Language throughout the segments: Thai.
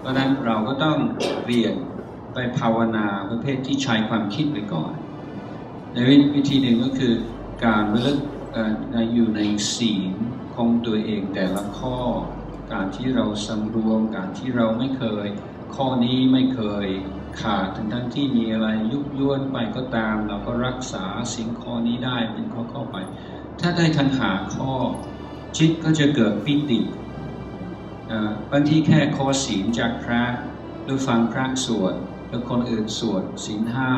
เพราะนั้นเราก็ต้องเปลี่ยนไปภาวนาประเภทที่ใช้ความคิดไปก่อน ในวิธีหนึ่งก็คือการระลึกอ่อยู่ในศีลของตัวเองแต่ละข้อ การที่เราสำรวม การที่เราไม่เคย ข้อนี้ไม่เคยขาดทั้งทั้งที่มีอะไรยุบย่วนไปก็ตาม เราก็รักษาสิ่งข้อนี้ได้เป็นข้อข้าไป ถ้าได้ทันหาข้อจิตก็จะเกิดปิติ บางทีแค่ข้อศีลจากพระหรือฟังพระสวดหรือคนอื่นสวดศีลห้า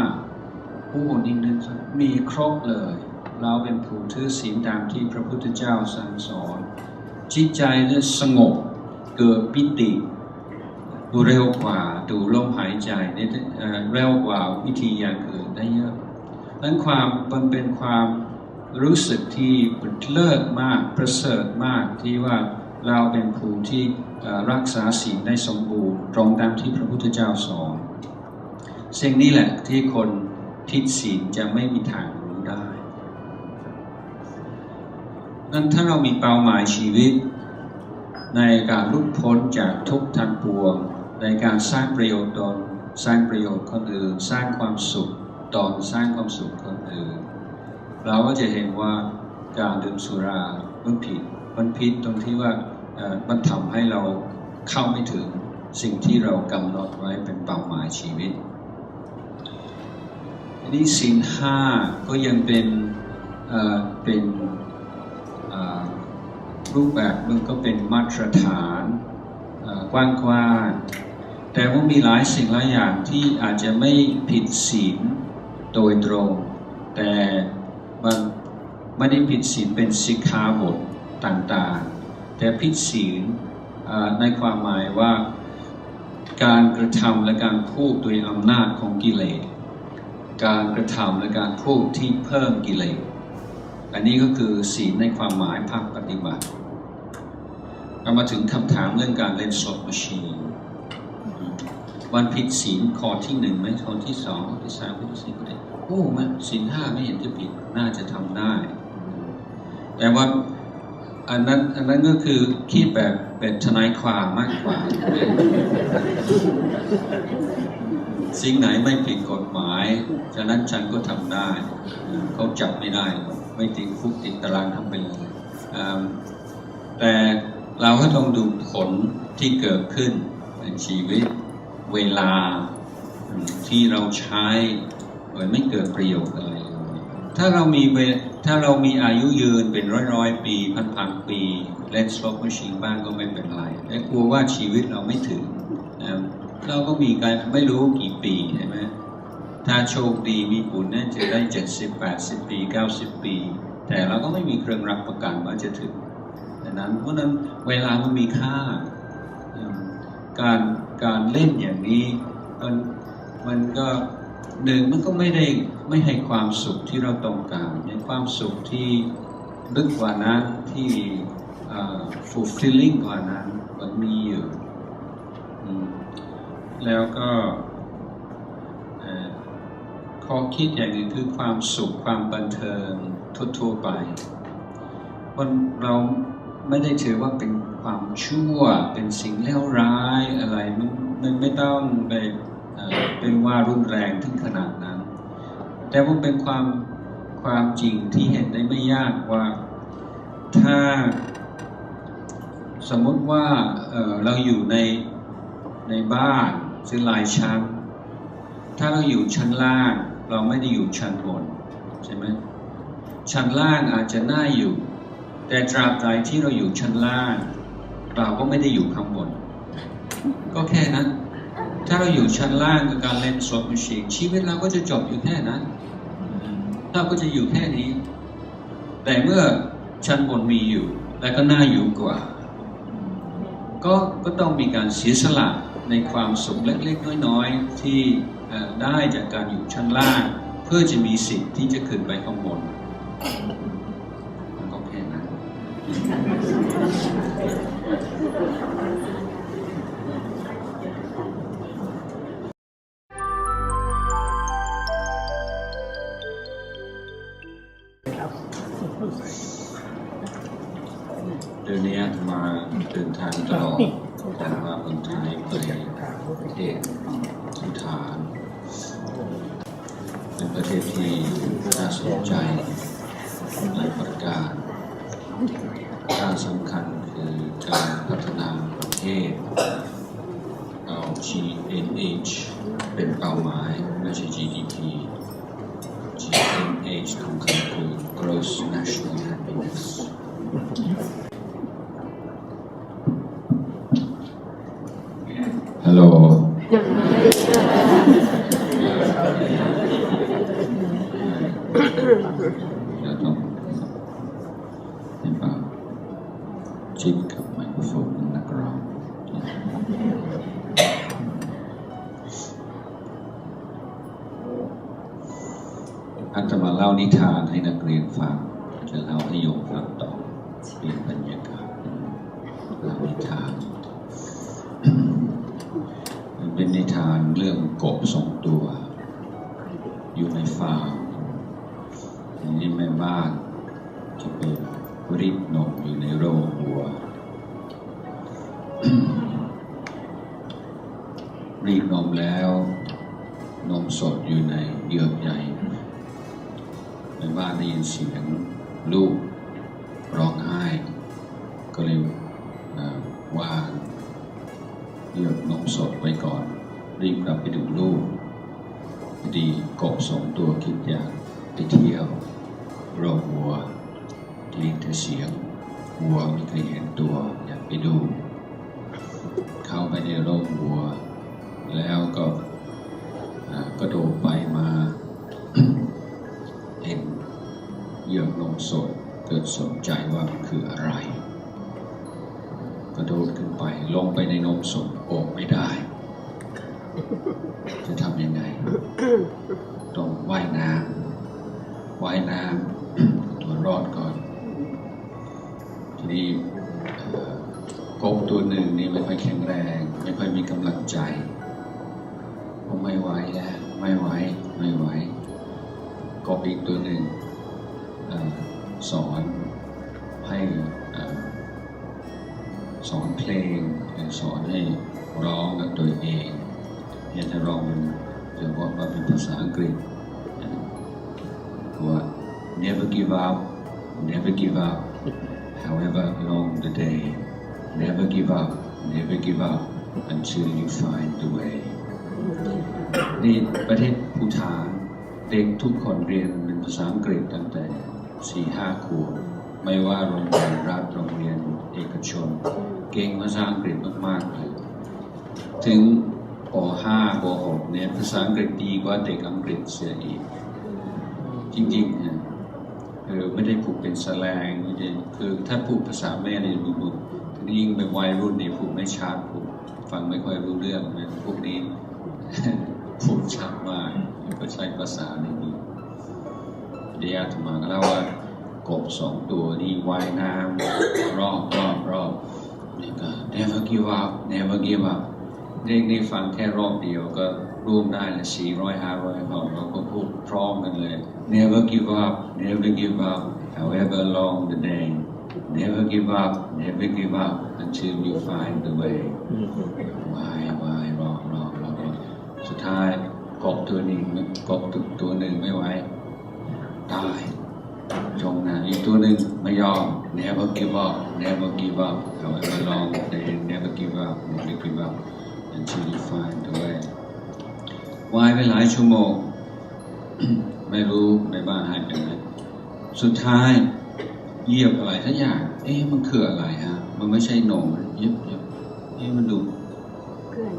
ผู้คนอีกนึงมีครบเลย เราเป็นผู้ถือศีลตามที่พระพุทธเจ้าสั่งสอนจิตใจเนี่ยสงบเกิดปิติเร็วกว่าดูลมหายใจเนี่ยเร็วกว่าวิธีอย่างอื่นได้เยอะนั้นความมันเป็นความรู้สึกที่เลิศมากประเสริฐมากที่ว่า เราเป็นผู้ที่รักษาศีลได้สมบูรณ์ ตรงตามที่พระพุทธเจ้าสอนสิ่งนี้แหละที่คนทิศศีลจะไม่มีทางรู้ได้นั้นถ้าเรามีเป้าหมายชีวิต ในการลุดพ้นจากทุกข์ทั้งปวง ในการสร้างประโยชน์ตนสร้างประโยชน์คนอื่น สร้างความสุขตนสร้างความสุขคนอื่น เราก็จะเห็นว่าการดื่มสุรามันผิด มันผิดตรงที่ว่ามันทำให้เราเข้าไม่ถึงสิ่งที่เรากำหนดไว้เป็นเป้าหมายชีวิตอันนี้สินห้าก็ยังเป็นเป็นรูปแบบมันก็เป็นมาตรฐานกว้างๆแต่ว่ามีหลายสิ่งหลายอย่างที่อาจจะไม่ผิดศีลโดยตรง แต่มันไม่ได้ผิดศีลเป็นสิกขาบท ต่างๆ แต่ผิดศีลในความหมายว่าการกระทำและการพูดโดยอำนาจของกิเลส การกระทำและการพูดที่เพิ่มกิเลส อันนี้ก็คือศีลในความหมายภาคปฏิบัติเรามาถึงคำถามเรื่องการเล่นสดมชีวันผิดศีลข้อที่หนึ่งไหมข้อที่สองข้อที่สามข้อที่สี่ก็ได้โอ้มันศีลห้าไม่เห็นจะผิดน่าจะทำได้ แต่ว่า อันนั้นอันนั้นก็คือคิดแบบเป็นทนายความมากกว่า สิ่งไหนไม่ผิดกฎหมาย ฉะนั้นฉันก็ทำได้ เขาจับไม่ได้ ไม่ติดคุกติดตารางทำไปเลยอ่าแต่เราก็ต้องดูผลที่เกิดขึ้นในชีวิตเวลาที่เราใช้โดยไม่เกิดประโยชน์อะไรเลย ถ้าเรามีเวถ้าเรามีอายุยืนเป็นร้อยร้อยปี พันพันปีเล่นสโลปมชิงบ้างก็ไม่เป็นไรแต่กลัวว่าชีวิตเราไม่ถึงนะเราก็มีการไม่รู้กี่ปีใช่ไหมถ้าโชคดีมีบุญเนี่ยจะได้เจ็ดสิบแปดสิบปีเก้าสิบปี แต่เราก็ไม่มีเครื่องรับประกันว่าจะถึงดังนั้นเพราะนั้นเวลามันมีค่า การการเล่นอย่างนี้มันมันก็ หนึ่งมันก็ไม่ได้ไม่ให้ความสุขที่เราต้องการในความสุขที่ลึกกว่านั้นที่ fulfilling กว่านั้นมันมีอยู่แล้วก็ข้อคิดอย่างหนึ่งคือความสุขความบันเทิงทั่วๆไปมันเราไม่ได้ถือว่าเป็นความชั่วเป็นสิ่งเลวร้ายอะไรมันมันไม่ต้องไป เอ่อเป็นว่ารุนแรงถึงขนาดนั้น แต่ว่าเป็นความความจริงที่เห็นได้ไม่ยากว่าถ้าสมมติว่าเเราอยู่ในในบ้านซึ่งหลายชั้น ถ้าเราอยู่ชั้นล่าง เราไม่ได้อยู่ชั้นบนใช่ไหมชั้นล่างอาจจะน่าอยู่ แต่ตราบใดที่เราอยู่ชั้นล่าง เราก็ไม่ได้อยู่ข้างบน ก็แค่นั้น ถ้าเราอยู่ชั้นล่างกับการเล่นสดมชีนชีวิตเราก็จะจบอยู่แค่นั้น เราก็จะอยู่แค่นี้ แต่เมื่อชั้นบนมีอยู่ และก็น่าอยู่กว่า ก็ก็ต้องมีการเสียสละในความสุขเล็กๆ น้อยๆ ที่เอ่ได้จากการอยู่ชั้นล่าง เพื่อจะมีสิทธิ์ที่จะขึ้นไปข้างบนก็แค่นั้น ตมาเดินทาอดแต่ว่าคนไทยก็เลยประเทศภูฐานเป็นประเทศที่น่าสนใจหลายประการด้านสำคัญคือการพัฒนาประเทศเอา GNH เป็นเป้าหมายไม่ใช่ GDP GNH ของเขาคือ Gross National Happiness ฮัลโหล แล้วต้องให้ปากชิดกับไมโครโฟนนักร้องอาจจะมาเล่านิทานให้นักเรียนฟัง จะเล่าให้โยมฟังต่อเปลี่ยนบรรยากาศเล่านิทาน มันเป็นนิทานเรื่องกบสองตัว อยู่ในฟาร์ม ทีนี้แม่บ้านจะไปรีดนมอยู่ในโรงวัว รีดนมแล้ว นมสดอยู่ในเยือกใหญ่แม่บ้านได้ยินเสียงลูกร้องไห้ ก็เลยวางเยือกนมสดไว้ก่อน รีบกลับไปดูลูกพอดีกบสองตัวคิดอยากไปเที่ยว โรงวัวได้ยินแต่เสียงวัวไม่เคยเห็นตัวอยากไปดู เข้าไปในโรงวัว แล้วก็กระโดดไปมาเห็นเหยื่อนมสดเกิดสนใจว่ามันคืออะไร กระโดดขึ้นไปลงไปในนมสดอบไม่ได้ จะทำยังไง ต้องว่ายน้ำว่ายน้ำ รอดก่อน ทีนี้กบตัวหนึ่งนี่ไม่ค่อยแข็งแรง ไม่ค่อยมีกำลังใจผมไม่ไหวแล้วไม่ไหวไม่ไหวกบอีกตัวหนึ่งอสอนให้อสอนเพลงสอนให้ร้องกับตัวเองอยากจะลองเดี๋ยวว่ามาเป็นภาษาอังกฤษว่า never give up never give up however long the day never give up never give up until you find the way นี่ประเทศภูฐานเด็กทุกคนเรียนเป็นภาษาอังกฤษตั้งแต่สี่ห้าขวบไม่ว่าโรงเรียนรัฐโรงเรียนเอกชน เก่งภาษาอังกฤษมากๆเลยถึงป .5 ป .6 เนี่ยภาษาอังกฤษดีกว่าเด็กอังกฤษเสียอีก จริงๆนะ คือไม่ได้พูดเป็นแสแลงไม่ได้คือถ้าพูดภาษาแม่เนี่ยรู้มทีนี้ยิ่งเป็นวัยรุ่นเนี่ยพูดไม่ชัดพูดฟังไม่ค่อยรู้เรื่องนะพวกนี้พูดชัดมากก็ใช้ภาษาในนี้เดียอาตมาก็เล่าว่ากบสองตัวนี่ว่ายน้ำรอบรอบรอบนี่ก็ never give up never give up เด็กนี่ฟังแค่รอบเดียวก็ ร่วมได้ละสี่ร้อยห้าร้อยเราก็พูดพร้อมกันเลย never give up never give up however long the day never give up never give up until you find the way วายวายรอรอรอสุดท้ายกบตัวหนึ่งกบตัวตัวหนึ่งไม่ไหวตายจมน้ำอีกตัวหนึ่งไม่ยอม never give up never give up however long the day never give up never give up until you find the way ว่ายไปหลายชั่วโมง ไม่รู้ในบ้านหายไปไหนสุดท้ายเหยียบอะไรทักอย่าง เอ๊ะมันคืออะไรฮะ มันไม่ใช่นมเย็บเย็บเอ๊ะมันดู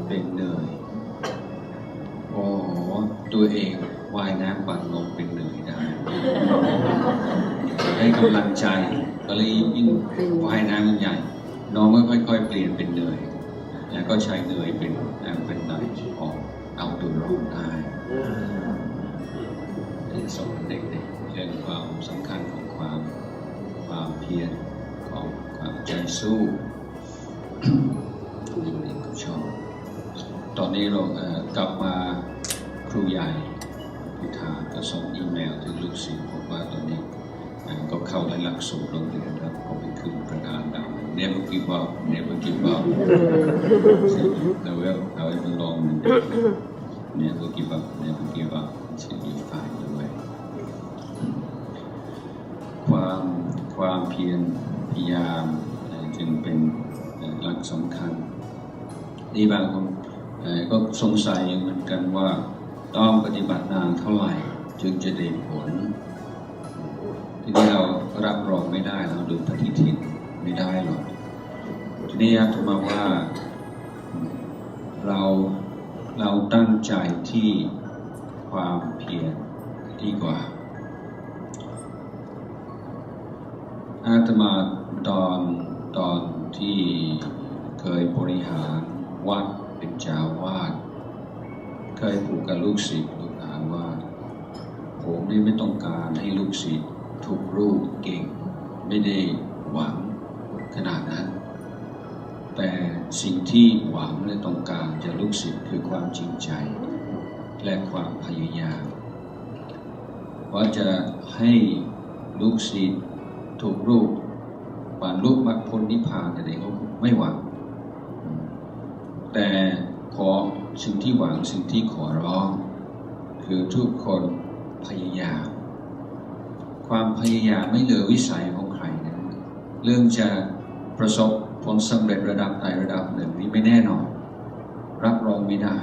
เป็นเนยโอ้โหตัวเองว่ายน้ำปั่นนมเป็นเนยได้ให้กำลังใจก็เลยยิ่งว่ายน้ำมันใหญ่ น้องก็ค่อย ๆ เปลี่ยนเป็นเนยแล้วก็ใช้เนยเป็นอ่าเป็นเนยออก เอาตัวรอดได้ที่สอนเด็กๆเรื่องความสำคัญของความความเพียรของความใจสู้เด็กๆก็ชอบตอนนี้เราเอ่อกลับมาครูใหญ่พิธาก็ส่งอีเมลถึงลูกศิษย์บอกว่าตอนนี้อ่า ก็เข้าในหลักสูตรโรงเรียนแล้วก็ไปขึ้นประธานดาว never give up never give up however however long never give up never give up until you find your way ความความเพียรพยายามเอ่อจึงเป็นเอ่อหลักสำคัญนี่บางคนเอ่อก็สงสัยเหมือนกันว่าต้องปฏิบัตินานเท่าไหร่ จึงจะได้ผล ทีนี้เรารับรองไม่ได้เราดูปฏิทินไม่ได้หรอกทีนี้อาตมาว่าเราเราตั้งใจที่ความเพียรดีกว่าอาตมาตอนตอนที่เคยบริหารวัดเป็นเจ้าวาดเคยผูกกับลูกศิษย์ลูกหาว่า ผมนี่ไม่ต้องการให้ลูกศิษย์ ทุกรูปเก่ง ไม่ได้หวังขนาดนั้น แต่สิ่งที่หวังและต้องการจากลูกศิษย์คือความจริงใจ และความพยายามว่าจะให้ลูกศิษย์ถูกรูปบรรลุมรรคผลนิพพานอะไรเขาไม่หวัง แต่ขอสิ่งที่หวังสิ่งที่ขอร้อง คือทุกคนพยายาม ความพยายามไม่เหลือวิสัยของใครนะเรื่องจะประสบผลสำเร็จระดับใดระดับหนึ่งนี้ไม่แน่นอน รับรองไม่ได้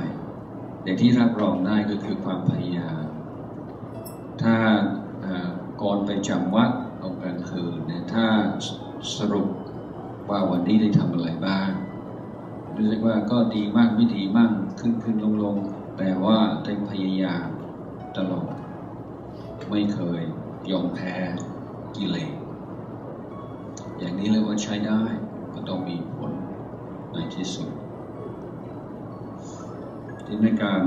แต่ที่รับรองได้ก็คือความพยายาม ถ้าก่อนไปจำวัดตอนกลางคืนเนี่ยถ้าสสรุปว่าวันนี้ได้ทำอะไรบ้างรู้สึกว่าก็ดีมากไม่ดีมากขึ้นขึ้นลงลงแต่ว่าได้พยายามตลอด ไม่เคยยอมแพ้กิเลสอย่างนี้เลยว่าใช้ได้ ก็ต้องมีผลในที่สุด ที่ ในการ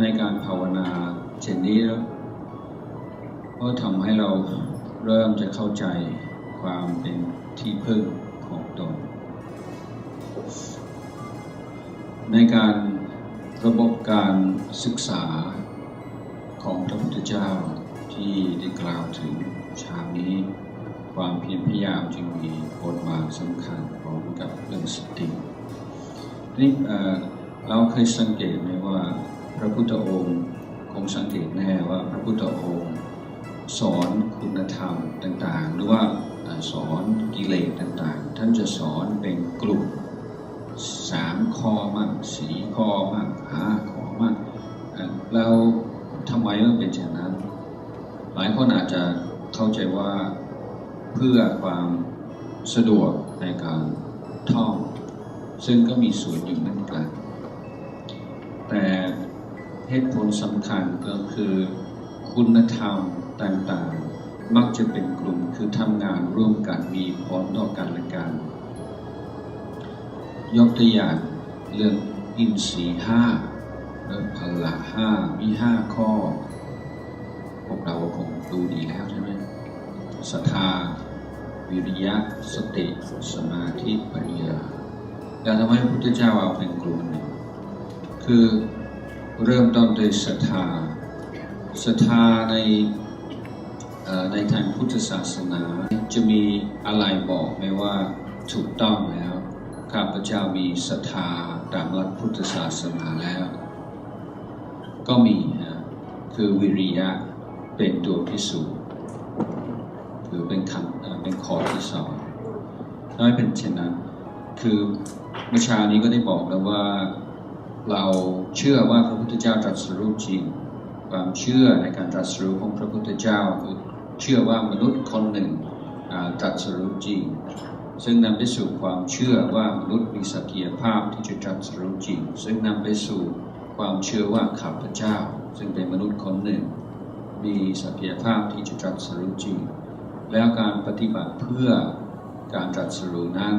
ในการภาวนาเช่นนี้แล้วก็ทำให้เราเริ่มจะเข้าใจความเป็นที่พึ่งของตน ในการระบบการศึกษาของพระพุทธเจ้าที่ได้กล่าวถึงชานี้ ความเพียรพยายามจึงมีบทบาทสำคัญพร้อมกับเรื่องสตินี่ เราเคยสังเกตไหมว่าพระพุทธองค์คงสังเกตแน่ว่าพระพุทธองค์สอนคุณธรรมต่างๆ หรือว่าสอนกิเลสต่างๆ ท่านจะสอนเป็นกลุ่มสามข้อมั่งสี่ข้อมั่งห้าข้อมั่งเอ่อแล้วทำไมมันเป็นเช่นนั้น หลายคนอาจจะเข้าใจว่าเพื่อความสะดวกในการท่อง ซึ่งก็มีส่วนอยู่เหมือนกัน แต่เหตุผลสำคัญก็คือคุณธรรมต่างๆ มักจะเป็นกลุ่มคือทำงานร่วมกันมีผลต่อกันและกัน ยกตัวอย่างเรื่องอินทรีห้าเรื่องพละห้ามีห้าข้อ พวกเราคงดูดีแล้วใช่ไหมศรัทธาวิริยะสติสมาธิปัญญาแล้วทำไมพระพุทธเจ้าเอาเป็นกลุ่มหนึ่ง คือเริ่มต้นด้วยศรัทธาศรัทธาในในทางพุทธศาสนาจะมีอะไรบอกไหมว่าถูกต้องแล้วข้าพเจ้ามีศรัทธาตามหลักพุทธศาสนาแล้ว ก็มีนะคือวิริยะเป็นตัวพิสูจน์คือเป็นคำเอ่อเป็นข้อที่สองถ้าไม่เป็นเช่นนั้น คือเมื่อเช้านี้ก็ได้บอกแล้วว่า เราเชื่อว่าพระพุทธเจ้าตรัสรู้จริง ความเชื่อในการตรัสรู้ของพระพุทธเจ้าคือเชื่อว่ามนุษย์คนหนึ่งตรัสรู้จริง ซึ่งนำไปสู่ความเชื่อว่ามนุษย์มีศักยภาพที่จะตรัสรู้จริง ซึ่งนำไปสู่ความเชื่อว่าข้าพเจ้า ซึ่งเป็นมนุษย์คนหนึ่ง มีศักยภาพที่จะตรัสรู้จริง แล้วการปฏิบัติเพื่อการตรัสรู้นั้น